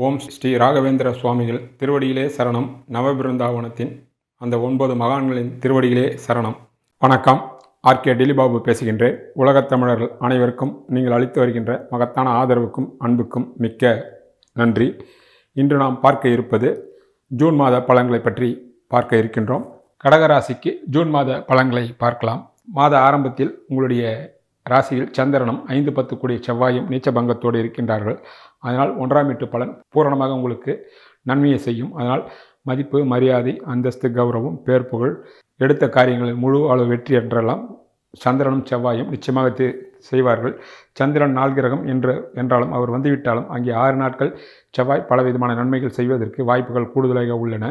ஓம் ஸ்ரீ ராகவேந்திர சுவாமிகள் திருவடியிலே சரணம். நவபிருந்தாவனத்தின் அந்த ஒன்பது மகான்களின் திருவடியிலே சரணம். வணக்கம். ஆர்கே டிலிபாபு பேசுகின்றேன். உலகத் தமிழர்கள் அனைவருக்கும் நீங்கள் அளித்து வருகின்ற மகத்தான ஆதரவுக்கும் அன்புக்கும் மிக்க நன்றி. இன்று நாம் பார்க்க இருப்பது ஜூன் மாத பழங்களை பற்றி பார்க்க இருக்கின்றோம். கடகராசிக்கு ஜூன் மாத பழங்களை பார்க்கலாம். மாத ஆரம்பத்தில் உங்களுடைய ராசியில் சந்திரனும் ஐந்து பத்து கூடிய செவ்வாயும் நீச்சபங்கத்தோடு இருக்கின்றார்கள். அதனால் ஒன்றாம் வீட்டு பலன் பூரணமாக உங்களுக்கு நன்மையை செய்யும். அதனால் மதிப்பு மரியாதை அந்தஸ்து கௌரவம் பேர் புகழ் எடுத்த காரியங்களில் முழு அளவு வெற்றி என்றெல்லாம் சந்திரனும் செவ்வாயும் நிச்சயமாக செய்வார்கள். சந்திரன் நாள் கிரகம் என்று என்றாலும் அவர் வந்துவிட்டாலும் அங்கே ஆறு நாட்கள் செவ்வாய் பலவிதமான நன்மைகள் செய்வதற்கு வாய்ப்புகள் கூடுதலாக உள்ளன.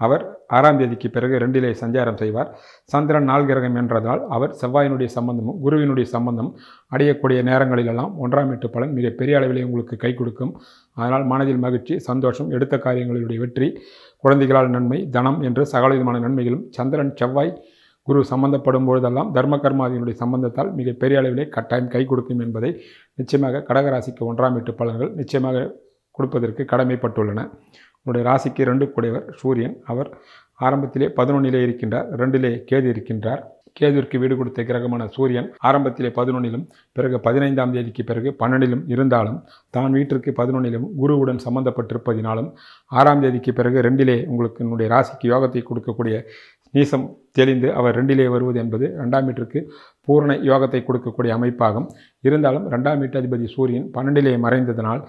அவர் ஆறாம் தேதிக்கு பிறகு ரெண்டிலே சஞ்சாரம் செய்வார். சந்திரன் நாள் கிரகம் என்றதால் அவர் செவ்வாயினுடைய சம்பந்தமும் குருவினுடைய சம்பந்தமும் அடையக்கூடிய நேரங்களிலெல்லாம் ஒன்றாம் எட்டு பலன் மிக பெரிய அளவிலே உங்களுக்கு கை கொடுக்கும். அதனால் மனதில் மகிழ்ச்சி சந்தோஷம் எடுத்த காரியங்களுடைய வெற்றி குழந்தைகளால் நன்மை தனம் என்று சகல விதமான நன்மைகளும் சந்திரன் செவ்வாய் குரு சம்பந்தப்படும் பொழுதெல்லாம் தர்ம கர்மாதியினுடைய சம்பந்தத்தால் மிகப்பெரிய பெரிய அளவிலே கட்டாயம் கை கொடுக்கும் என்பதை நிச்சயமாக கடகராசிக்கு ஒன்றாம் வீட்டு பலன்கள் நிச்சயமாக கொடுப்பதற்கு கடமைப்பட்டுள்ளன. உங்களுடைய ராசிக்கு ரெண்டு கூடையவர் சூரியன். அவர் ஆரம்பத்திலே பதினொன்னிலே இருக்கின்றார் ரெண்டிலே கேது இருக்கின்றார். கேதுவிற்கு வீடு கொடுத்த கிரகமான சூரியன் ஆரம்பத்திலே பதினொன்னிலும் பிறகு பதினைந்தாம் தேதிக்கு பிறகு பன்னெண்டிலும் இருந்தாலும் தான் வீட்டிற்கு பதினொன்னிலும் குருவுடன் சம்பந்தப்பட்டிருப்பதினாலும் ஆறாம் தேதிக்கு பிறகு ரெண்டிலே உங்களுக்கு என்னுடைய ராசிக்கு யோகத்தை கொடுக்கக்கூடிய நீசம் தெளிந்து அவர் ரெண்டிலே வருவது என்பது ரெண்டாம் வீட்டிற்கு பூரண யோகத்தை கொடுக்கக்கூடிய அமைப்பாகும். இருந்தாலும் ரெண்டாம் மீட்டர் அதிபதி சூரியன் பன்னெண்டிலே மறைந்ததனால்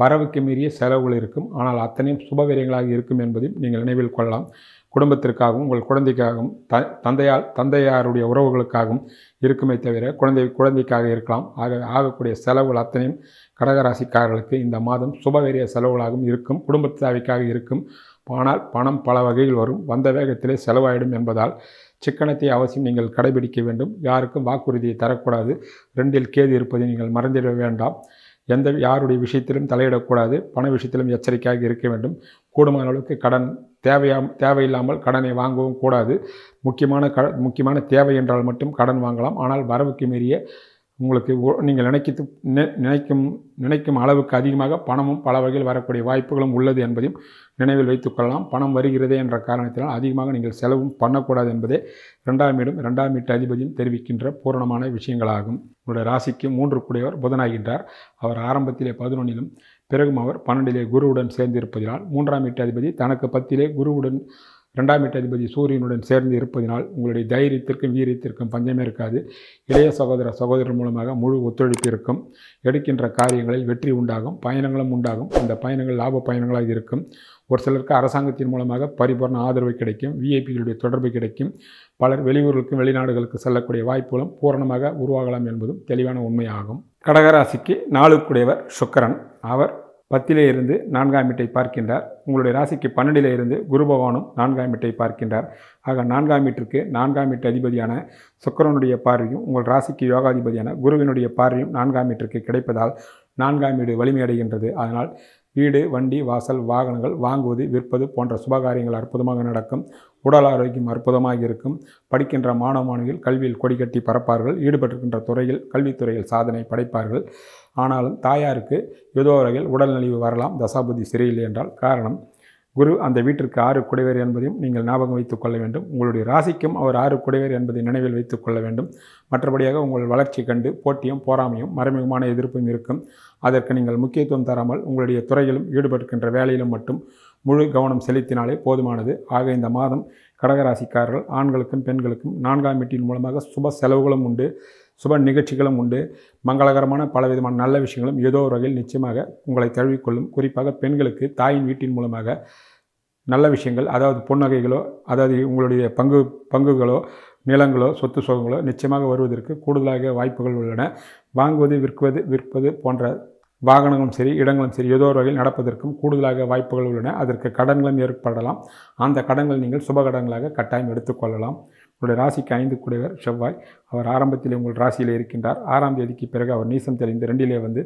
வரவுக்கு மீறிய செலவுகள் இருக்கும். ஆனால் அத்தனையும் சுபவிரயங்களாக இருக்கும் என்பதையும் நீங்கள் நினைவில் கொள்ளலாம். குடும்பத்திற்காகவும் உங்கள் குழந்தைக்காகவும் த தந்தையால் தந்தையாருடைய உறவுகளுக்காகவும் இருக்குமே தவிர குழந்தை குழந்தைக்காக இருக்கலாம். ஆக ஆகக்கூடிய செலவுகள் அத்தனையும் கடகராசிக்காரர்களுக்கு இந்த மாதம் சுபவெரிய செலவுகளாகவும் இருக்கும். குடும்ப தேவைக்காக இருக்கும். ஆனால் பணம் பல வகையில் வரும். வந்த வேகத்திலே செலவாயிடும் என்பதால் சிக்கனத்தை அவசியம் நீங்கள் கடைபிடிக்க வேண்டும். யாருக்கும் வாக்குறுதியை தரக்கூடாது. ரெண்டில் கேது இருப்பதை நீங்கள் மறந்திட வேண்டாம். எந்த யாருடைய விஷயத்திலும் தலையிடக்கூடாது. பண விஷயத்திலும் எச்சரிக்கையாக இருக்க வேண்டும். கூடுமான அளவுக்கு கடன் தேவையா தேவையில்லாமல் கடனை வாங்கவும் கூடாது. முக்கியமான க முக்கியமான தேவை என்றால் மட்டும் கடன் வாங்கலாம். ஆனால் வரவுக்கு மீறிய உங்களுக்கு நீங்கள் நினைக்கித்து நி- நினைக்கும் நினைக்கும் அளவுக்கு அதிகமாக பணமும் பல வகையில் வரக்கூடிய வாய்ப்புகளும் உள்ளது என்பதையும் நினைவில் வைத்துக்கொள்ளலாம் பணம் வருகிறதே என்ற காரணத்தினால் அதிகமாக நீங்கள் செலவும் பண்ணக்கூடாது என்பதே ரெண்டாம் வீடும் ரெண்டாம் வீட்டு அதிபதியும் தெரிவிக்கின்ற பூரணமான விஷயங்களாகும். உங்களுடைய ராசிக்கு மூன்று கூடியவர் புதனாகின்றார். அவர் ஆரம்பத்திலே பதினொன்னிலும் பிறகும் அவர் பன்னெண்டிலே குருவுடன் சேர்ந்திருப்பதினால் மூன்றாம் வீட்டு அதிபதி தனக்கு பத்திலே குருவுடன் இரண்டாம் வீட்டு அதிபதி சூரியனுடன் சேர்ந்து இருப்பதினால் உங்களுடைய தைரியத்திற்கும் வீரியத்திற்கும் பஞ்சமே இருக்காது. இளைய சகோதர சகோதரர் மூலமாக முழு ஒத்துழைப்பு இருக்கும். எடுக்கின்ற காரியங்களில் வெற்றி உண்டாகும். பயணங்களும் உண்டாகும். அந்த பயணங்கள் லாப பயணங்களாக இருக்கும். ஒரு சிலருக்கு அரசாங்கத்தின் மூலமாக பரிபூர்ண ஆதரவு கிடைக்கும். விஐபிகளுடைய தொடர்பு கிடைக்கும். பலர் வெளியூர்களுக்கும் வெளிநாடுகளுக்கு செல்லக்கூடிய வாய்ப்புகளும் பூரணமாக உருவாகலாம் என்பதும் தெளிவான உண்மையாகும். கடகராசிக்கு நாளுக்குடையவர் சுக்கரன். அவர் பத்திலே இருந்து நான்காம் வீட்டை பார்க்கின்றார். உங்களுடைய ராசிக்கு பன்னெண்டிலே இருந்து குரு பகவானும் நான்காம் வீட்டை பார்க்கின்றார். ஆக நான்காம் வீட்டிற்கு நான்காம் வீட்டு அதிபதியான சுக்கிரனுடைய பார்வையும் உங்கள் ராசிக்கு யோகாதிபதியான குருவினுடைய பார்வையும் நான்காம் வீட்டிற்கு கிடைப்பதால் நான்காம் வீடு வலிமையடைகின்றது அதனால் வீடு வண்டி வாசல் வாகனங்கள் வாங்குவது விற்பது போன்ற சுபகாரியங்கள் அற்புதமாக நடக்கும். உடல் ஆரோக்கியம் அற்புதமாக இருக்கும். படிக்கின்ற மாணவ மாணவிகள் கல்வியில் கொடிகட்டி பறப்பார்கள். ஈடுபட்டிருக்கின்ற துறையில் கல்வித்துறையில் சாதனை படைப்பார்கள். ஆனாலும் தாயாருக்கு ஏதோ வகையில் உடல்நலிவு வரலாம். தசாபுதி சரியில்லை என்றால் காரணம் குரு அந்த வீட்டிற்கு ஆறு குடைவர் என்பதையும் நீங்கள் ஞாபகம் வைத்துக் கொள்ள வேண்டும். உங்களுடைய ராசிக்கும் அவர் ஆறு குடைவர் என்பதை நினைவில் வைத்துக் கொள்ள வேண்டும். மற்றபடியாக உங்கள் வளர்ச்சி கண்டு போட்டியும் போராமையும் மறைமுகமான எதிர்ப்பும் இருக்கும். அதற்கு நீங்கள் முக்கியத்துவம் தராமல் உங்களுடைய துறையிலும் ஈடுபடுகின்ற வேலையிலும் மட்டும் முழு கவனம் செலுத்தினாலே போதுமானது. ஆக இந்த மாதம் கடகராசிக்காரர்கள் ஆண்களுக்கும் பெண்களுக்கும் நான்காம் வீட்டின் மூலமாக சுப செலவுகளும் உண்டு சுப நிகழ்ச்சிகளும் உண்டு. மங்களகரமான பலவிதமான நல்ல விஷயங்களும் ஏதோ ஒரு வகையில் நிச்சயமாக உங்களை தழுவிக்கொள்ளும். குறிப்பாக பெண்களுக்கு தாயின் வீட்டின் மூலமாக நல்ல விஷயங்கள் அதாவது பொன்னகைகளோ அதாவது உங்களுடைய பங்கு பங்குகளோ நிலங்களோ சொத்து சுகங்களோ நிச்சயமாக வருவதற்கு கூடுதலாக வாய்ப்புகள் உள்ளன. வாங்குவது விற்குவது விற்பது போன்ற வாகனங்களும் சரி இடங்களும் சரி ஏதோ ஒரு வகையில் நடப்பதற்கும் கூடுதலாக வாய்ப்புகள் உள்ளன. அதற்கு கடன்களும் ஏற்படலாம். அந்த கடன்கள் நீங்கள் சுப கடன்களாக கட்டாயம் எடுத்துக்கொள்ளலாம் உங்களுடைய ராசிக்கு ஐந்து கூடியவர் செவ்வாய். அவர் ஆரம்பத்தில் உங்கள் ராசியில் இருக்கின்றார். ஆறாம் தேதிக்கு பிறகு அவர் நீசம் தெரிந்து ரெண்டிலே வந்து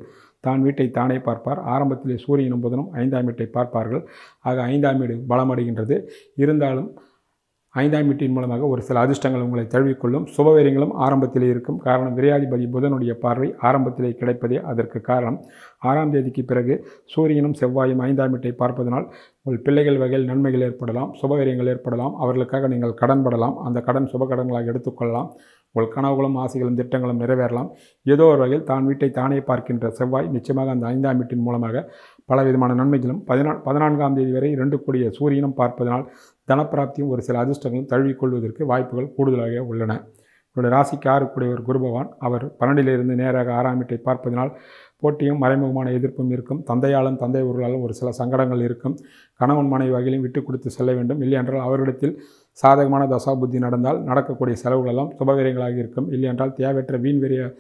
தான் வீட்டை தானே பார்ப்பார். ஆரம்பத்திலே சூரியனும் புதனும் ஐந்தாம் வீட்டை பார்ப்பார்கள். ஆக ஐந்தாம் வீடு பலமடைகின்றது. இருந்தாலும் ஐந்தாம் வீட்டின் மூலமாக ஒரு சில அதிர்ஷ்டங்கள் உங்களை தழுவிக்கொள்ளும். சுபவீரியங்களும் ஆரம்பத்திலே இருக்கும். காரணம் விரையாதிபதி புதனுடைய பார்வை ஆரம்பத்திலே கிடைப்பதே அதற்கு காரணம். ஆறாம் தேதிக்கு பிறகு சூரியனும் செவ்வாயும் ஐந்தாம் வீட்டை பார்ப்பதனால் உங்கள் பிள்ளைகள் வகையில் நன்மைகள் ஏற்படலாம் சுபவீரியங்கள் ஏற்படலாம். அவர்களுக்காக நீங்கள் கடன்படலாம். அந்த கடன் சுபகடன்களாக எடுத்துக்கொள்ளலாம். உங்கள் கனவுகளும் ஆசைகளும் திட்டங்களும் நிறைவேறலாம். ஏதோ ஒரு வகையில் தான் வீட்டை தானே பார்க்கின்ற செவ்வாய் நிச்சயமாக அந்த ஐந்தாம் வீட்டின் மூலமாக பலவிதமான நன்மைகளும் பதினா பதினான்காம் தேதி வரை இரண்டு கூடிய சூரியனும் பார்ப்பதனால் தனப்பிராப்தியும் ஒரு சில அதிர்ஷ்டங்களும் தழுவிக்கொள்வதற்கு வாய்ப்புகள் கூடுதலாக உள்ளன. உங்களுடைய ராசிக்கு ஆறுக்குடையவர் குருபவான் அவர் பன்னெண்டிலிருந்து நேராக ஆறாம் வீட்டை பார்ப்பதனால் போட்டியும் மறைமுகமான எதிர்ப்பும் இருக்கும். தந்தையாலும் தந்தை ஊர்களாலும் ஒரு சில சங்கடங்கள் இருக்கும். கணவன் மனைவி வகையிலும் விட்டு கொடுத்து செல்ல வேண்டும். இல்லையென்றால் அவரிடத்தில் சாதகமான தசா புத்தி நடந்தால் நடக்கக்கூடிய செலவுகளெல்லாம் சுபவீரியங்களாக இருக்கும். இல்லையென்றால் தேவையற்ற வீண்வெறிய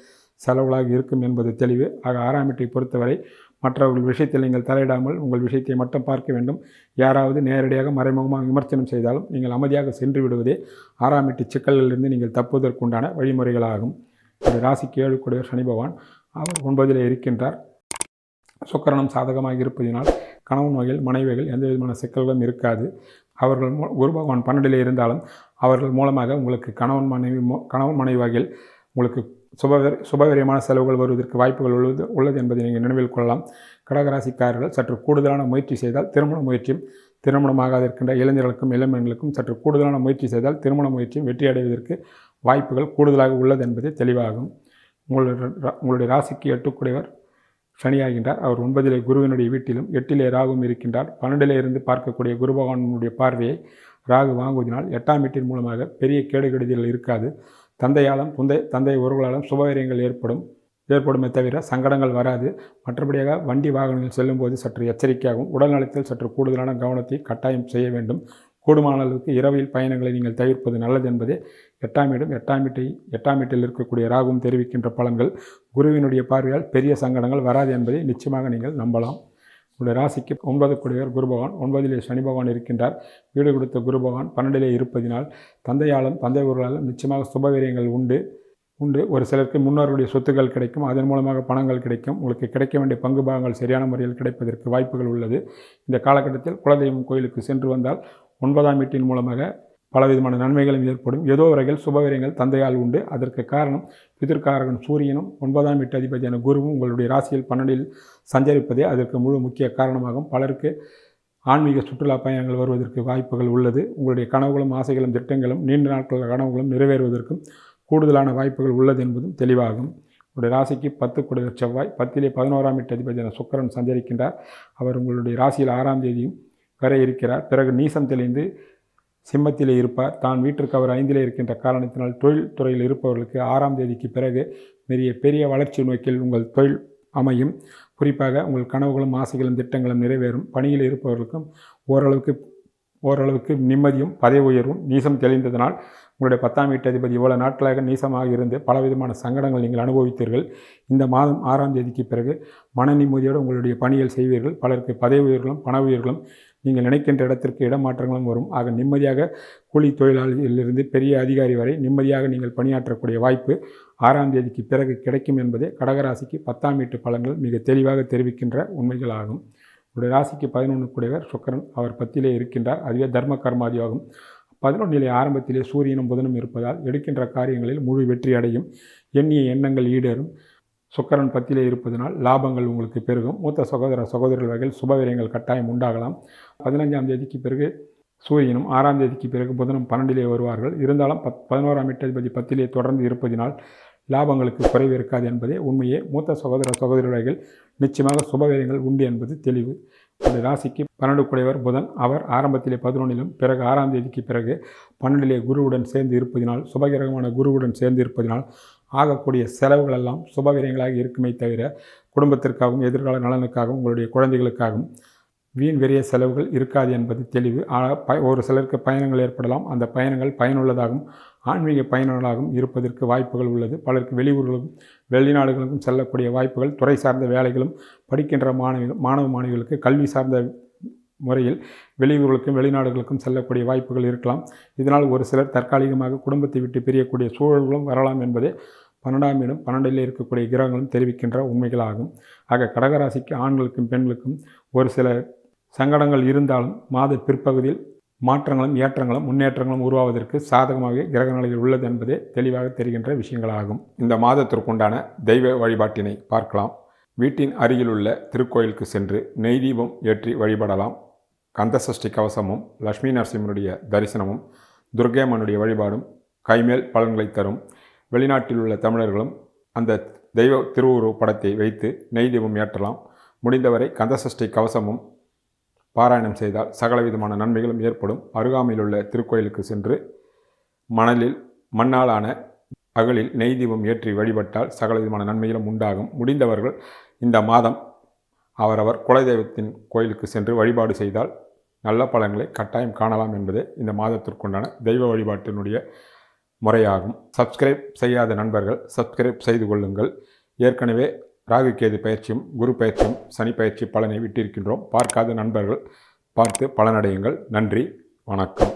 செலவுகளாக இருக்கும் என்பது தெளிவு. ஆக ஆறாம் வீட்டை பொறுத்தவரை மற்றவர்கள் விஷயத்தில் நீங்கள் தலையிடாமல் உங்கள் விஷயத்தை மட்டும் பார்க்க வேண்டும். யாராவது நேரடியாக மறைமுகமாக விமர்சனம் செய்தாலும் நீங்கள் அமைதியாக சென்று விடுவதே ஆறாம் சிக்கல்களிலிருந்து நீங்கள் தப்புவதற்குண்டான வழிமுறைகளாகும். இது ராசிக்கு ஏழு கூடிய சனி பகவான். அவர் ஒன்பதில் இருக்கின்றார். சுக்கரணம் சாதகமாக இருப்பதினால் கணவன் வகையில் மனைவிகள் எந்த விதமான சிக்கல்களும் இருக்காது. அவர்கள் மூ- குரு பகவான் பன்னெண்டிலே இருந்தாலும் அவர்கள் மூலமாக உங்களுக்கு கணவன் மனைவி மோ- கணவன் மனைவி வகையில் உங்களுக்கு சுபவீர சுபவீரியமான செலவுகள் வருவதற்கு வாய்ப்புகள் உள்ளது உள்ளது என்பதை நீங்கள் நினைவில் கொள்ளலாம். கடகராசிக்காரர்கள் சற்று கூடுதலான முயற்சி செய்தால் திருமண முயற்சியும் திருமணமாகாத இருக்கின்ற இளைஞர்களுக்கும் இளம்பெண்களுக்கும் சற்று கூடுதலான முயற்சி செய்தால் திருமண முயற்சியும் வெற்றியடைவதற்கு வாய்ப்புகள் கூடுதலாக உள்ளது என்பது தெளிவாகும். உங்களுடைய உங்களுடைய ராசிக்கு எட்டுக்குடையவர் சனியாகின்றார். அவர் ஒன்பதிலே குருவினுடைய வீட்டிலும் எட்டிலே ராகுவும் இருக்கின்றார். பன்னெண்டிலே இருந்து பார்க்கக்கூடிய குரு பகவானுடைய பார்வையை ராகு வாங்குவதனால் எட்டாம் வீட்டின் மூலமாக பெரிய கேடுகெடுதிகள் இருக்காது. தந்தையாலும் துந்தை தந்தை உறவுகளாலும் சுபவீரியங்கள் ஏற்படும் ஏற்படுமே தவிர சங்கடங்கள் வராது. மற்றபடியாக வண்டி வாகனங்கள் செல்லும்போது சற்று எச்சரிக்கையாகவும் உடல்நலத்தில் சற்று கூடுதலான கவனத்தை கட்டாயம் செய்ய வேண்டும். கூடுமான அளவுக்கு இரவில் பயணங்களை நீங்கள் தவிர்ப்பது நல்லது என்பதே எட்டாம் இடம். எட்டாம் வீட்டை எட்டாம் வீட்டில் இருக்கக்கூடிய ராகும் தெரிவிக்கின்ற பலன்கள். குருவினுடைய பார்வையால் பெரிய சங்கடங்கள் வராது என்பதை நிச்சயமாக நீங்கள் நம்பலாம். உங்களுடைய ராசிக்கு ஒன்பது குடையர் குரு பகவான் ஒன்பதிலே சனி பகவான் இருக்கின்றார். வீடு கொடுத்த குரு பகவான் பன்னெண்டிலே இருப்பதினால் தந்தையாலும் தந்தை ஊர்களாலும் நிச்சயமாக சுபவீரியங்கள் உண்டு. உண்டு. ஒரு சிலருக்கு முன்னோர்களுடைய சொத்துக்கள் கிடைக்கும். அதன் மூலமாக பணங்கள் கிடைக்கும். உங்களுக்கு கிடைக்க வேண்டிய பங்கு பாகங்கள் சரியான முறையில் கிடைப்பதற்கு வாய்ப்புகள் உள்ளது. இந்த காலகட்டத்தில் குலதெய்வம் கோயிலுக்கு சென்று வந்தால் ஒன்பதாம் வீட்டின் மூலமாக பலவிதமான நன்மைகளும் ஏற்படும். ஏதோ வரைகள் சுபவீரியங்கள் தந்தையால் உண்டு. அதற்கு காரணம் பிதிர்காரகன் சூரியனும் ஒன்பதாம் வீட்டு அதிபதியான குருவும் உங்களுடைய ராசியில் பன்னெண்டில் சஞ்சரிப்பதே அதற்கு முழு முக்கிய காரணமாகும். பலருக்கு ஆன்மீக சுற்றுலா பயணங்கள் வருவதற்கு வாய்ப்புகள் உள்ளது. உங்களுடைய கனவுகளும் ஆசைகளும் திட்டங்களும் நீண்ட நாட்கள் கனவுகளும் நிறைவேறுவதற்கும் கூடுதலான வாய்ப்புகள் உள்ளது என்பதும் தெளிவாகும். உங்களுடைய ராசிக்கு பத்து கொடுத்த செவ்வாய் பத்திலே பதினோராம் வீட்டு அதிபதியான சுக்கரன் சஞ்சரிக்கின்றார். அவர் உங்களுடைய ராசியில் ஆறாம் தேதியும் வர இருக்கிறார். பிறகு நீசம் தெளிந்து சிம்மத்திலே இருப்பார். தான் வீட்டிற்கு அவர் ஐந்திலே இருக்கின்ற காரணத்தினால் தொழில் துறையில் இருப்பவர்களுக்கு ஆறாம் தேதிக்கு பிறகு பெரிய பெரிய வளர்ச்சி நோக்கில் உங்கள் தொழில் அமையும். குறிப்பாக உங்கள் கனவுகளும் ஆசைகளும் திட்டங்களும் நிறைவேறும். பணியில் இருப்பவர்களுக்கும் ஓரளவுக்கு ஓரளவுக்கு நிம்மதியும் பதவி உயர்வும் நீசம் தெளிந்ததனால் உங்களுடைய பத்தாம் வீட்டு அதிபதி இவ்வளோ நாட்களாக நீசமாக இருந்து பலவிதமான சங்கடங்கள் நீங்கள் அனுபவித்தீர்கள். இந்த மாதம் ஆறாம் தேதிக்கு பிறகு மன நிம்மதியோடு உங்களுடைய பணிகள் செய்வீர்கள். பலருக்கு பதவி உயர்களும் பண உயர்களும் நீங்கள் நினைக்கின்ற இடத்திற்கு இடமாற்றங்களும் வரும். ஆக நிம்மதியாக கூலி தொழிலாளியிலிருந்து பெரிய அதிகாரி வரை நிம்மதியாக நீங்கள் பணியாற்றக்கூடிய வாய்ப்பு ஆறாம் தேதிக்கு பிறகு கிடைக்கும் என்பதே கடகராசிக்கு பத்தாம் வீட்டு பலன்கள் மிக தெளிவாக தெரிவிக்கின்ற உண்மைகளாகும். உடைய ராசிக்கு பதினொன்று கூடியவர் சுக்கரன் அவர் பத்திலே இருக்கின்றார். அதுவே தர்ம கர்மாதியாகும். பதினொன்றிலே ஆரம்பத்திலே சூரியனும் புதனும் இருப்பதால் எடுக்கின்ற காரியங்களில் முழு வெற்றி அடையும் எண்ணிய எண்ணங்கள் ஈடேறும். சுக்கரன் பத்திலே இருப்பதனால் லாபங்கள் உங்களுக்கு பெருகும். மூத்த சகோதர சகோதரர்கள் வகையில் சுபவிரயங்கள் கட்டாயம் உண்டாகலாம். பதினஞ்சாம் தேதிக்கு பிறகு சூரியனும் ஆறாம் தேதிக்கு பிறகு புதனும் பன்னெண்டிலே வருவார்கள். இருந்தாலும் பத் பதினோராம் வீட்டதிபதி பத்திலே தொடர்ந்து இருப்பதினால் லாபங்களுக்கு குறைவு இருக்காது என்பதே உண்மையே. மூத்த சகோதர சகோதரிகள் நிச்சயமாக சுபவேரியங்கள் உண்டு என்பது தெளிவு. இந்த ராசிக்கு பன்னெண்டு குடைவர் புதன். அவர் ஆரம்பத்திலே பதினொன்றிலும் பிறகு ஆறாம் தேதிக்கு பிறகு பன்னெண்டிலே குருவுடன் சேர்ந்து இருப்பதினால் சுபகிரகமான குருவுடன் சேர்ந்து இருப்பதினால் ஆகக்கூடிய செலவுகள் எல்லாம் சுபவீரியங்களாக இருக்குமே தவிர குடும்பத்திற்காகவும் எதிர்கால நலனுக்காகவும் உங்களுடைய குழந்தைகளுக்காகவும் வீண் வெறிய செலவுகள் இருக்காது என்பது தெளிவு. ஆனால் ஒரு சிலருக்கு பயணங்கள் ஏற்படலாம். அந்த பயணங்கள் பயனுள்ளதாகவும் ஆன்மீக பயனுள்ளதாகவும் இருப்பதற்கு வாய்ப்புகள் உள்ளது. பலருக்கு வெளியூர்களுக்கும் வெளிநாடுகளுக்கும் செல்லக்கூடிய வாய்ப்புகள் துறை சார்ந்த வேலைகளும் படிக்கின்ற மாணவிகள் மாணவ மாணவிகளுக்கு கல்வி சார்ந்த முறையில் வெளியூர்களுக்கும் வெளிநாடுகளுக்கும் செல்லக்கூடிய வாய்ப்புகள் இருக்கலாம். இதனால் ஒரு சிலர் தற்காலிகமாக குடும்பத்தை விட்டு பிரியக்கூடிய சூழல்களும் வரலாம் என்பதே பன்னெண்டாம் இடம் பன்னெண்டில் இருக்கக்கூடிய கிரகங்களும் தெரிவிக்கின்ற உண்மைகளாகும். ஆக கடகராசிக்கு ஆண்களுக்கும் பெண்களுக்கும் ஒரு சில சங்கடங்கள் இருந்தாலும் மாத பிற்பகுதியில் மாற்றங்களும் ஏற்றங்களும் முன்னேற்றங்களும் உருவாவதற்கு சாதகமாக கிரக நிலையில் உள்ளது என்பதே தெளிவாக தெரிகின்ற விஷயங்களாகும். இந்த மாதத்திற்குண்டான தெய்வ வழிபாட்டினை பார்க்கலாம். வீட்டின் அருகிலுள்ள திருக்கோயிலுக்கு சென்று நெய் தீபம் ஏற்றி வழிபடலாம். கந்தசஷ்டி கவசமும் லட்சுமி நரசிம்மனுடைய தரிசனமும் துர்கையம்மனுடைய வழிபாடும் கைமேல் பலன்களை தரும். வெளிநாட்டில் உள்ள தமிழர்களும் அந்த தெய்வ திருவுருவ படத்தை வைத்து நெய் தீபம் ஏற்றலாம். முடிந்தவரை கந்தசஷ்டி கவசமும் பாராயணம் செய்தால் சகலவிதமான நன்மைகளும் ஏற்படும். அருகாமையில் உள்ள திருக்கோயிலுக்கு சென்று மணலில் மண்ணாலான அகலில் நெய் தீபம் ஏற்றி வழிபட்டால் சகலவிதமான நன்மைகளும் உண்டாகும். முடிந்தவர்கள் இந்த மாதம் அவரவர் குலதெய்வத்தின் கோயிலுக்கு சென்று வழிபாடு செய்தால் நல்ல பலன்களை கட்டாயம் காணலாம் என்பதே இந்த மாதத்திற்குண்டான தெய்வ வழிபாட்டினுடைய முறையாகும். சப்ஸ்கிரைப் செய்யாத நண்பர்கள் சப்ஸ்கிரைப் செய்து கொள்ளுங்கள். ஏற்கனவே ராகு கேது பயிற்சியும் குரு பயிற்சியும் சனி பயிற்சி பலனை விட்டிருக்கின்றோம். பார்க்காத நண்பர்கள் பார்த்து பலனடையுங்கள். நன்றி வணக்கம்.